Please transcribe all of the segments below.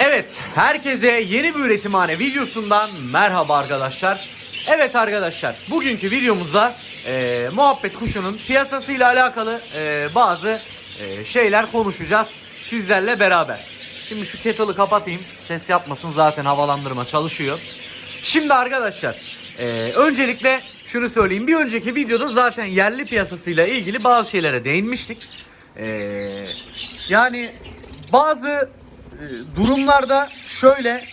Evet, herkese yeni bir üretimhane videosundan merhaba arkadaşlar. Evet arkadaşlar, bugünkü videomuzda e, muhabbet kuşunun piyasasıyla alakalı e, bazı e, şeyler konuşacağız sizlerle beraber. Şimdi şu kettle'ı kapatayım, ses yapmasın zaten havalandırma çalışıyor. Şimdi arkadaşlar, e, öncelikle şunu söyleyeyim. Bir önceki videoda zaten yerli piyasasıyla ilgili bazı şeylere değinmiştik. E, yani bazı durumlarda şöyle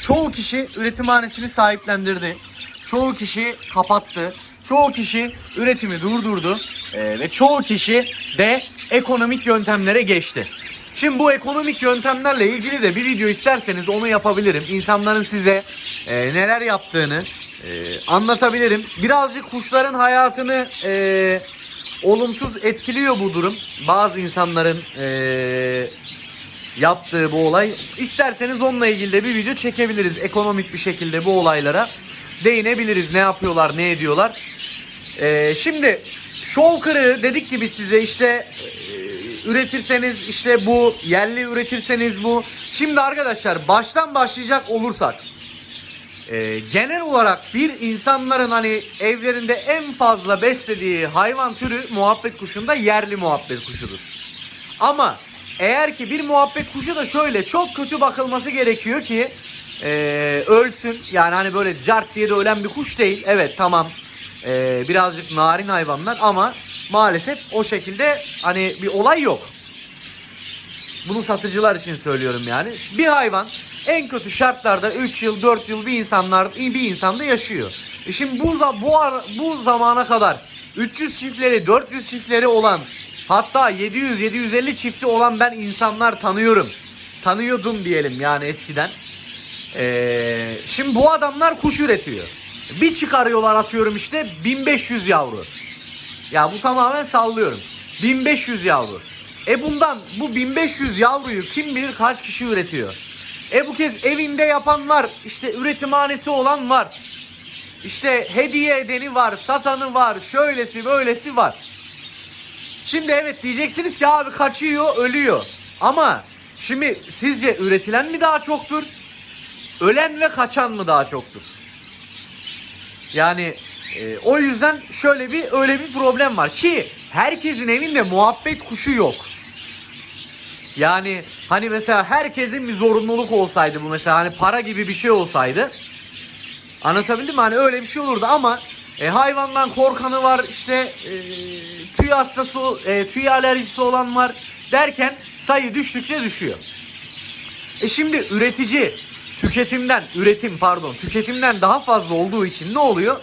çoğu kişi üretimhanesini sahiplendirdi. Çoğu kişi kapattı. Çoğu kişi üretimi durdurdu. E, ve çoğu kişi de ekonomik yöntemlere geçti. Şimdi bu ekonomik yöntemlerle ilgili de bir video isterseniz onu yapabilirim. İnsanların size e, neler yaptığını e, anlatabilirim. Birazcık kuşların hayatını e, olumsuz etkiliyor bu durum. Bazı insanların e, yaptığı bu olay. İsterseniz onunla ilgili de bir video çekebiliriz. Ekonomik bir şekilde bu olaylara değinebiliriz. Ne yapıyorlar, ne ediyorlar. Ee, şimdi şov kırığı dedik gibi size işte e, üretirseniz işte bu yerli üretirseniz bu. Şimdi arkadaşlar baştan başlayacak olursak e, genel olarak bir insanların hani evlerinde en fazla beslediği hayvan türü muhabbet kuşunda yerli muhabbet kuşudur. Ama eğer ki bir muhabbet kuşu da şöyle çok kötü bakılması gerekiyor ki e, ölsün. Yani hani böyle cart diye de ölen bir kuş değil. Evet tamam e, birazcık narin hayvanlar ama maalesef o şekilde hani bir olay yok. Bunu satıcılar için söylüyorum yani. Bir hayvan en kötü şartlarda 3 yıl 4 yıl bir insanlar bir insanda yaşıyor. E şimdi bu bu bu zamana kadar 300 çiftleri 400 çiftleri olan hatta 700 750 çifti olan ben insanlar tanıyorum. Tanıyordum diyelim yani eskiden. Ee, şimdi bu adamlar kuş üretiyor. Bir çıkarıyorlar atıyorum işte 1500 yavru. Ya bu tamamen sallıyorum. 1500 yavru. E bundan bu 1500 yavruyu kim bilir kaç kişi üretiyor. E bu kez evinde yapan var. işte üretimhanesi olan var. İşte hediye edeni var, satanı var, şöylesi böylesi var. Şimdi evet diyeceksiniz ki abi kaçıyor, ölüyor. Ama şimdi sizce üretilen mi daha çoktur? Ölen ve kaçan mı daha çoktur? Yani e, o yüzden şöyle bir öyle bir problem var ki herkesin evinde muhabbet kuşu yok. Yani hani mesela herkesin bir zorunluluk olsaydı bu mesela hani para gibi bir şey olsaydı anlatabildim mi? Hani öyle bir şey olurdu ama e, hayvandan korkanı var işte e, tüy hastası e, tüy alerjisi olan var derken sayı düştükçe düşüyor. E şimdi üretici tüketimden, üretim pardon, tüketimden daha fazla olduğu için ne oluyor?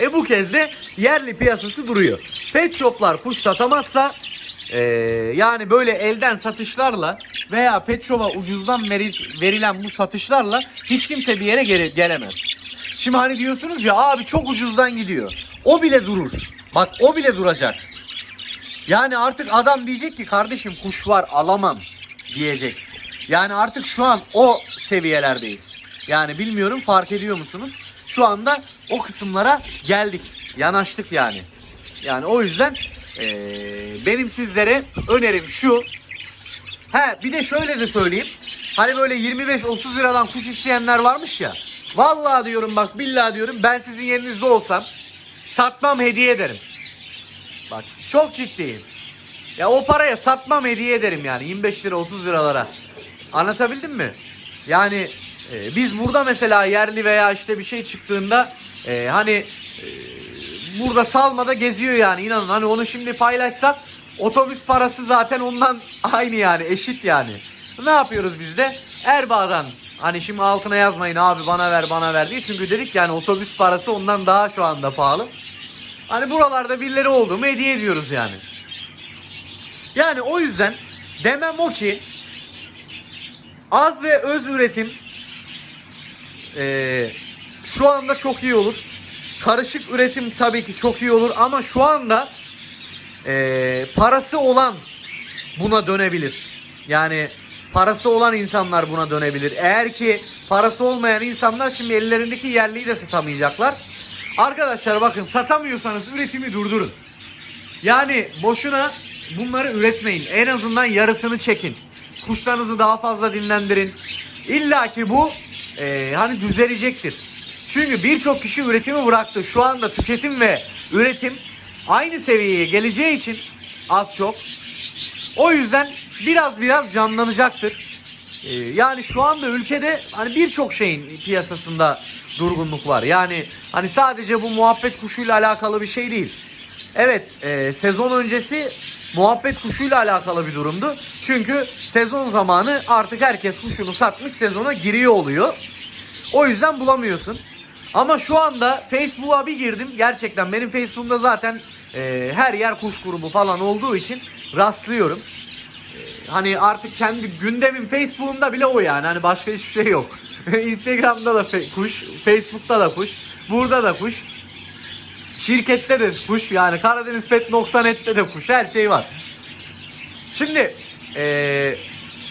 E bu kez de yerli piyasası duruyor. Pet shoplar kuş satamazsa e, yani böyle elden satışlarla veya pet shop'a ucuzdan veri- verilen bu satışlarla hiç kimse bir yere gele- gelemez. Şimdi hani diyorsunuz ya abi çok ucuzdan gidiyor. O bile durur. Bak o bile duracak. Yani artık adam diyecek ki kardeşim kuş var alamam diyecek. Yani artık şu an o seviyelerdeyiz. Yani bilmiyorum fark ediyor musunuz? Şu anda o kısımlara geldik. Yanaştık yani. Yani o yüzden eee, benim sizlere önerim şu. He bir de şöyle de söyleyeyim. Hani böyle 25-30 liradan kuş isteyenler varmış ya. Vallahi diyorum bak billahi diyorum ben sizin yerinizde olsam satmam hediye ederim. Bak çok ciddiyim. Ya o paraya satmam hediye ederim yani 25 lira 30 liralara. Anlatabildim mi? Yani e, biz burada mesela yerli veya işte bir şey çıktığında e, hani e, burada salmada geziyor yani inanın hani onu şimdi paylaşsak otobüs parası zaten ondan aynı yani eşit yani. Ne yapıyoruz biz de? Erbaa'dan hani şimdi altına yazmayın abi bana ver bana ver diye çünkü dedik yani otobüs parası ondan daha şu anda pahalı. Hani buralarda birileri oldu mu hediye ediyoruz yani. Yani o yüzden demem o ki az ve öz üretim eee, şu anda çok iyi olur. Karışık üretim tabii ki çok iyi olur ama şu anda eee, parası olan buna dönebilir. Yani parası olan insanlar buna dönebilir. Eğer ki parası olmayan insanlar şimdi ellerindeki yerliyi de satamayacaklar. Arkadaşlar bakın satamıyorsanız üretimi durdurun. Yani boşuna bunları üretmeyin. En azından yarısını çekin. Kuşlarınızı daha fazla dinlendirin. İlla ki bu e, hani düzelecektir. Çünkü birçok kişi üretimi bıraktı. Şu anda tüketim ve üretim aynı seviyeye geleceği için az çok. O yüzden biraz biraz canlanacaktır. Ee, yani şu anda ülkede hani birçok şeyin piyasasında durgunluk var. Yani hani sadece bu muhabbet kuşuyla alakalı bir şey değil. Evet e, sezon öncesi muhabbet kuşuyla alakalı bir durumdu. Çünkü sezon zamanı artık herkes kuşunu satmış sezona giriyor oluyor. O yüzden bulamıyorsun. Ama şu anda Facebook'a bir girdim. Gerçekten benim Facebook'umda zaten e, her yer kuş grubu falan olduğu için rastlıyorum. E, hani artık kendi gündemim Facebook'umda bile o yani. Hani başka hiçbir şey yok. Instagram'da da kuş, Facebook'ta da kuş, burada da kuş. Şirkette de kuş yani karadenizpet.net'te de kuş her şey var. Şimdi eee,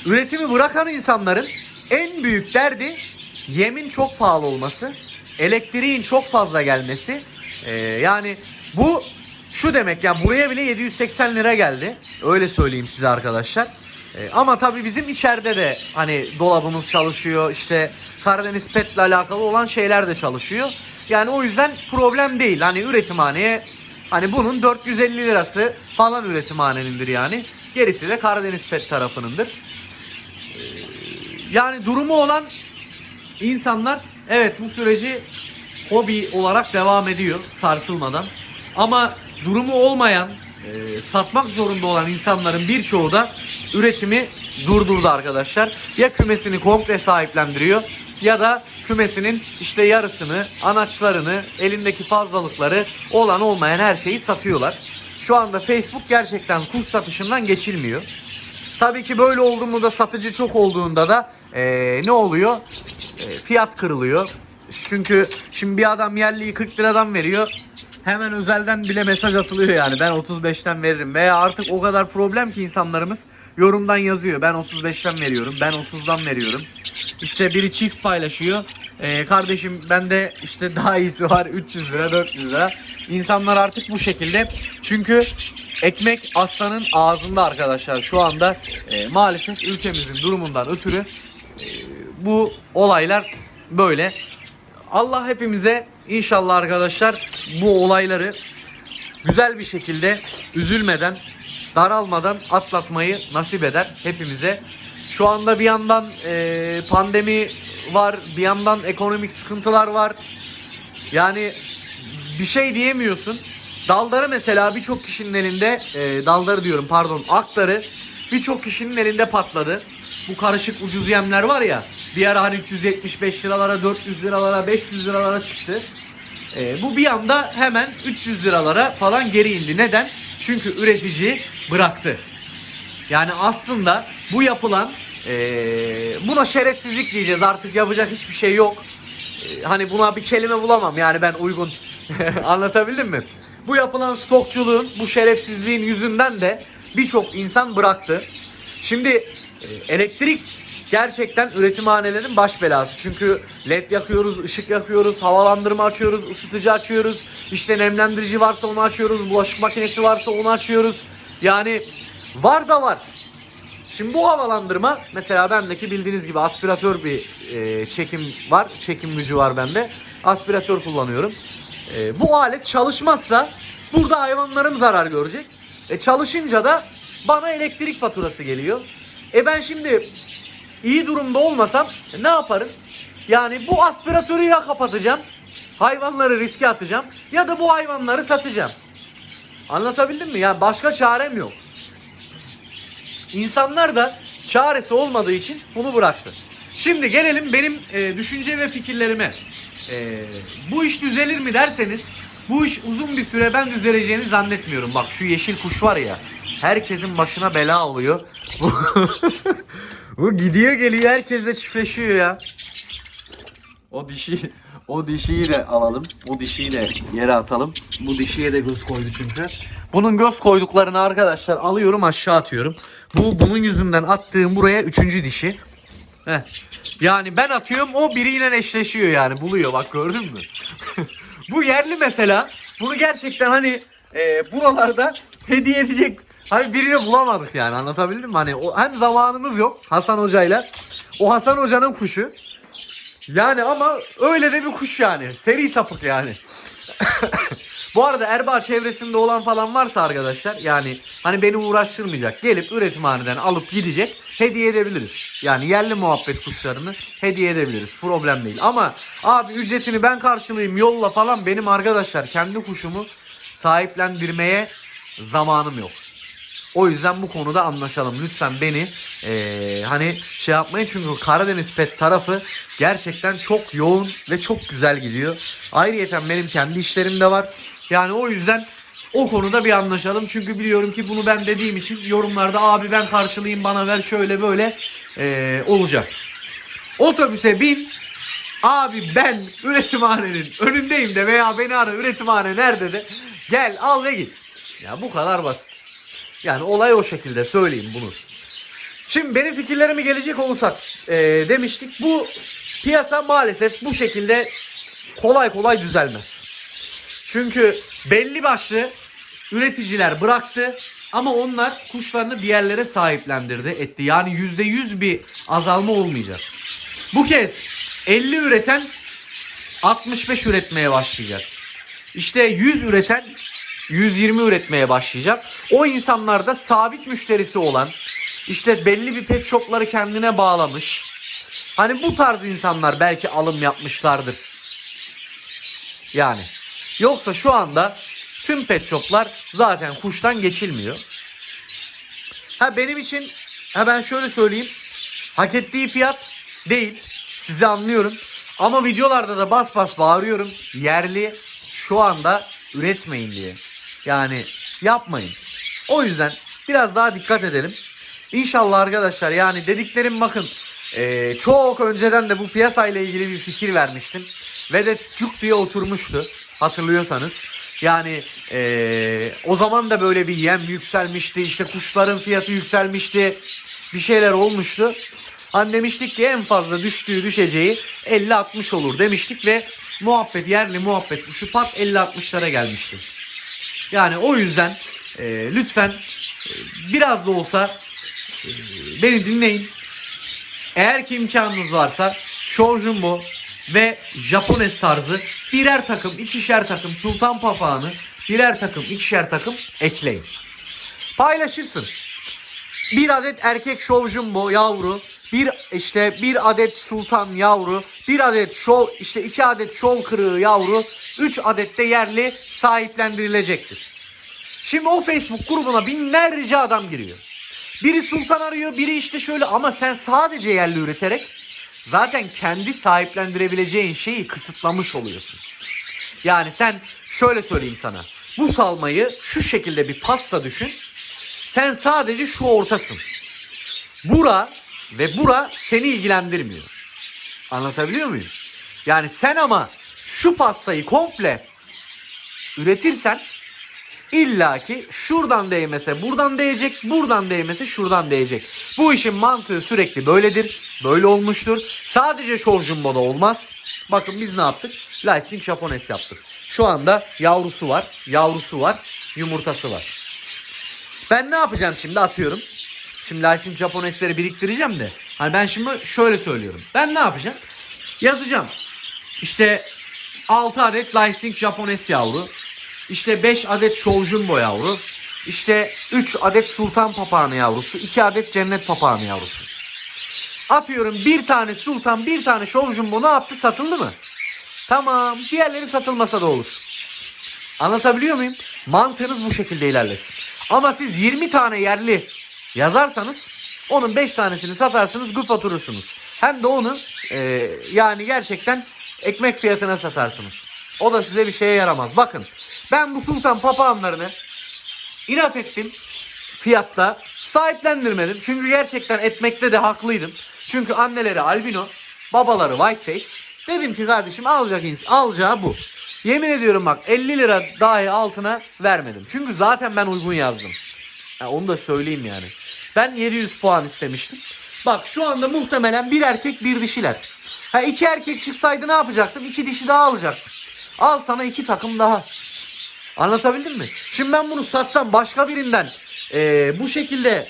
üretimi bırakan insanların en büyük derdi yemin çok pahalı olması, elektriğin çok fazla gelmesi. Eee, yani bu şu demek yani buraya bile 780 lira geldi. Öyle söyleyeyim size arkadaşlar. Eee, ama tabii bizim içeride de hani dolabımız çalışıyor. işte Karadeniz Pet'le alakalı olan şeyler de çalışıyor. Yani o yüzden problem değil. Hani üretimhaneye hani bunun 450 lirası falan üretimhanenindir yani. Gerisi de Karadeniz Pet tarafınındır. Ee, Yani durumu olan insanlar evet bu süreci hobi olarak devam ediyor sarsılmadan. Ama durumu olmayan, e, satmak zorunda olan insanların birçoğu da üretimi durdurdu arkadaşlar. Ya kümesini komple sahiplendiriyor ya da kümesinin işte yarısını, anaçlarını, elindeki fazlalıkları olan olmayan her şeyi satıyorlar. Şu anda Facebook gerçekten kuş satışından geçilmiyor. Tabii ki böyle olduğunda satıcı çok olduğunda da eee, ne oluyor? Eee, fiyat kırılıyor. Çünkü şimdi bir adam yerliyi 40 liradan veriyor. Hemen özelden bile mesaj atılıyor yani ben 35'ten veririm. Veya artık o kadar problem ki insanlarımız yorumdan yazıyor. Ben 35'ten veriyorum, ben 30'dan veriyorum. İşte biri çift paylaşıyor. Eee, kardeşim bende işte daha iyisi var 300 lira 400 lira. İnsanlar artık bu şekilde. Çünkü ekmek aslanın ağzında arkadaşlar. Şu anda e, maalesef ülkemizin durumundan ötürü e, bu olaylar böyle. Allah hepimize inşallah arkadaşlar bu olayları güzel bir şekilde üzülmeden, daralmadan atlatmayı nasip eder hepimize. Şu anda bir yandan e, pandemi var, bir yandan ekonomik sıkıntılar var. Yani bir şey diyemiyorsun. Daldarı mesela birçok kişinin elinde, e, daldarı diyorum pardon, aktarı birçok kişinin elinde patladı. Bu karışık ucuz yemler var ya, bir ara hani 375 liralara, 400 liralara, 500 liralara çıktı. E, bu bir anda hemen 300 liralara falan geri indi. Neden? Çünkü üretici bıraktı. Yani aslında bu yapılan eee, buna şerefsizlik diyeceğiz artık yapacak hiçbir şey yok. Eee, hani buna bir kelime bulamam yani ben uygun anlatabildim mi? Bu yapılan stokçuluğun bu şerefsizliğin yüzünden de birçok insan bıraktı. Şimdi e, elektrik gerçekten üretimhanelerin baş belası. Çünkü led yakıyoruz, ışık yakıyoruz, havalandırma açıyoruz, ısıtıcı açıyoruz. İşte nemlendirici varsa onu açıyoruz, bulaşık makinesi varsa onu açıyoruz. Yani var da var. Şimdi bu havalandırma mesela bendeki bildiğiniz gibi aspiratör bir e, çekim var. Çekim gücü var bende. Aspiratör kullanıyorum. E, bu alet çalışmazsa burada hayvanlarım zarar görecek. E, çalışınca da bana elektrik faturası geliyor. E ben şimdi iyi durumda olmasam ne yaparım? Yani bu aspiratörü ya kapatacağım. Hayvanları riske atacağım. Ya da bu hayvanları satacağım. Anlatabildim mi? Yani başka çarem yok. İnsanlar da çaresi olmadığı için bunu bıraktı. Şimdi gelelim benim e, düşünce ve fikirlerime. E, bu iş düzelir mi derseniz bu iş uzun bir süre ben düzeleceğini zannetmiyorum. Bak şu yeşil kuş var ya herkesin başına bela oluyor. Bu, gidiyor geliyor herkesle çiftleşiyor ya. O dişi o dişiyi de alalım. Bu dişiyi de yere atalım. Bu dişiye de göz koydu çünkü. Bunun göz koyduklarını arkadaşlar alıyorum aşağı atıyorum. Bu bunun yüzünden attığım buraya üçüncü dişi. Heh. Yani ben atıyorum o biriyle eşleşiyor yani buluyor bak gördün mü? Bu yerli mesela bunu gerçekten hani e, buralarda hediye edecek hani birini bulamadık yani anlatabildim mi? Hani o, hem zamanımız yok Hasan hocayla O Hasan Hoca'nın kuşu. Yani ama öyle de bir kuş yani. Seri sapık yani. Bu arada Erbaa çevresinde olan falan varsa arkadaşlar yani hani beni uğraştırmayacak. Gelip üretimhaneden alıp gidecek. Hediye edebiliriz. Yani yerli muhabbet kuşlarını hediye edebiliriz. Problem değil. Ama abi ücretini ben karşılayayım yolla falan benim arkadaşlar kendi kuşumu sahiplendirmeye zamanım yok. O yüzden bu konuda anlaşalım. Lütfen beni eee, hani şey yapmayın çünkü Karadeniz Pet tarafı gerçekten çok yoğun ve çok güzel gidiyor. Ayrıyeten benim kendi işlerim de var. Yani o yüzden o konuda bir anlaşalım. Çünkü biliyorum ki bunu ben dediğim için yorumlarda abi ben karşılayayım bana ver şöyle böyle eee, olacak. Otobüse bin Abi ben üretimhanenin önündeyim de veya beni ara üretimhane nerede de gel al ve git. Ya bu kadar basit. Yani olay o şekilde söyleyeyim bunu. Şimdi benim fikirlerime gelecek olursak eee, demiştik bu piyasa maalesef bu şekilde kolay kolay düzelmez. Çünkü belli başlı üreticiler bıraktı ama onlar kuşlarını bir yerlere sahiplendirdi etti. Yani %100 bir azalma olmayacak. Bu kez 50 üreten 65 üretmeye başlayacak. İşte 100 üreten 120 üretmeye başlayacak. O insanlar da sabit müşterisi olan işte belli bir pet shopları kendine bağlamış. Hani bu tarz insanlar belki alım yapmışlardır. Yani. Yoksa şu anda tüm pet shoplar zaten kuştan geçilmiyor. Ha benim için ha ben şöyle söyleyeyim. Hak ettiği fiyat değil. Sizi anlıyorum. Ama videolarda da bas bas bağırıyorum. Yerli şu anda üretmeyin diye. Yani yapmayın. O yüzden biraz daha dikkat edelim. İnşallah arkadaşlar yani dediklerim bakın eee, çok önceden de bu piyasayla ilgili bir fikir vermiştim. Ve de cuk diye oturmuştu hatırlıyorsanız. Yani eee, o zaman da böyle bir yem yükselmişti işte kuşların fiyatı yükselmişti bir şeyler olmuştu. Hani demiştik ki en fazla düştüğü düşeceği 50-60 olur demiştik ve muhabbet yerli muhabbet kuşu pat 50-60'lara gelmişti. Yani o yüzden e, lütfen e, biraz da olsa e, beni dinleyin. Eğer ki imkanınız varsa Shojumbo ve Japones tarzı birer takım, ikişer takım Sultan Papağanı, birer takım, ikişer takım ekleyin. Paylaşırsın. Bir adet erkek şov jumbo yavru, bir işte bir adet sultan yavru, bir adet şov işte iki adet şov kırığı yavru, üç adet de yerli sahiplendirilecektir. Şimdi o Facebook grubuna binlerce adam giriyor. Biri sultan arıyor, biri işte şöyle ama sen sadece yerli üreterek zaten kendi sahiplendirebileceğin şeyi kısıtlamış oluyorsun. Yani sen şöyle söyleyeyim sana. Bu salmayı şu şekilde bir pasta düşün. Sen sadece şu ortasın. Bura ve bura seni ilgilendirmiyor. Anlatabiliyor muyum? Yani sen ama şu pastayı komple üretirsen illaki şuradan değmese buradan değecek, buradan değmese şuradan değecek. Bu işin mantığı sürekli böyledir. Böyle olmuştur. Sadece Shojumbo'da olmaz. Bakın biz ne yaptık? Lysing Japones yaptık. Şu anda yavrusu var, yavrusu var, yumurtası var. Ben ne yapacağım şimdi atıyorum. Şimdi Lysim Japonesleri biriktireceğim de. Hani ben şimdi şöyle söylüyorum. Ben ne yapacağım? Yazacağım. İşte 6 adet Lysing Japones yavru. İşte 5 adet Shojumbo yavru. İşte 3 adet Sultan Papağanı yavrusu. 2 adet Cennet Papağanı yavrusu. Atıyorum bir tane Sultan bir tane Shojumbo ne yaptı satıldı mı? Tamam diğerleri satılmasa da olur. Anlatabiliyor muyum? Mantığınız bu şekilde ilerlesin. Ama siz 20 tane yerli yazarsanız onun 5 tanesini satarsınız güp oturursunuz. Hem de onu e, yani gerçekten ekmek fiyatına satarsınız. O da size bir şeye yaramaz. Bakın ben bu sultan papağanlarını inat ettim fiyatta sahiplendirmedim. Çünkü gerçekten etmekte de haklıydım. Çünkü anneleri albino, babaları whiteface. Dedim ki kardeşim alacak ins alacağı bu. Yemin ediyorum bak 50 lira dahi altına vermedim. Çünkü zaten ben uygun yazdım. Ya onu da söyleyeyim yani. Ben 700 puan istemiştim. Bak şu anda muhtemelen bir erkek bir dişiler. Ha iki erkek çıksaydı ne yapacaktım? İki dişi daha alacaktım. Al sana iki takım daha. Anlatabildim mi? Şimdi ben bunu satsam başka birinden eee, bu şekilde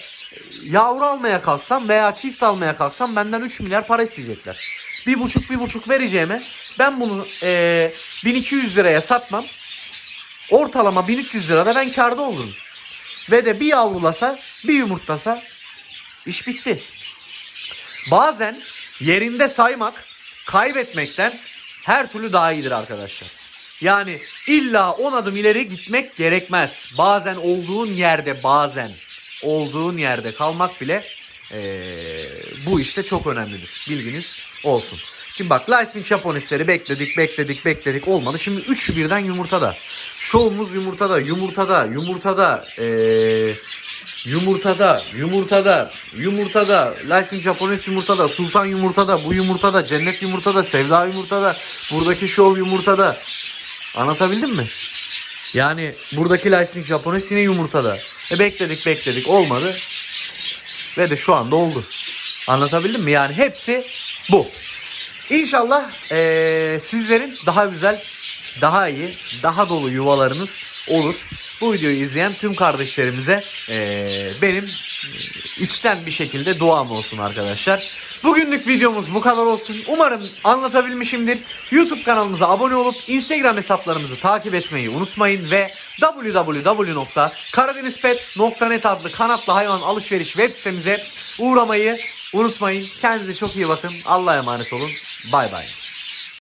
yavru almaya kalksam veya çift almaya kalksam benden 3 milyar para isteyecekler. Bir buçuk bir buçuk vereceğime ben bunu e, 1200 liraya satmam. Ortalama 1300 lirada ben karda olurum. Ve de bir yavrulasa bir yumurtlasa iş bitti. Bazen yerinde saymak kaybetmekten her türlü daha iyidir arkadaşlar. Yani illa 10 adım ileri gitmek gerekmez. Bazen olduğun yerde bazen olduğun yerde kalmak bile eee, bu işte çok önemlidir. Bilginiz olsun. Şimdi bak Lightning Japonesleri bekledik bekledik bekledik olmadı. Şimdi üçü birden yumurtada. Şovumuz yumurtada yumurtada yumurtada eee Yumurtada, yumurtada, yumurtada, Lysin Japones yumurtada, Sultan yumurtada, bu yumurtada, Cennet yumurtada, Sevda yumurtada, buradaki şov yumurtada. Anlatabildim mi? Yani buradaki Lysin Japones yine yumurtada. E bekledik bekledik olmadı. Ve de şu anda oldu. Anlatabildim mi? Yani hepsi bu. İnşallah eee, sizlerin daha güzel, daha iyi, daha dolu yuvalarınız olur. Bu videoyu izleyen tüm kardeşlerimize eee, benim eee, içten bir şekilde duam olsun arkadaşlar. Bugünlük videomuz bu kadar olsun. Umarım anlatabilmişimdir. YouTube kanalımıza abone olup Instagram hesaplarımızı takip etmeyi unutmayın ve www.karadenizpet.net adlı kanatlı hayvan alışveriş web sitemize uğramayı unutmayın. Kendinize çok iyi bakın. Allah'a emanet olun. Bay bay.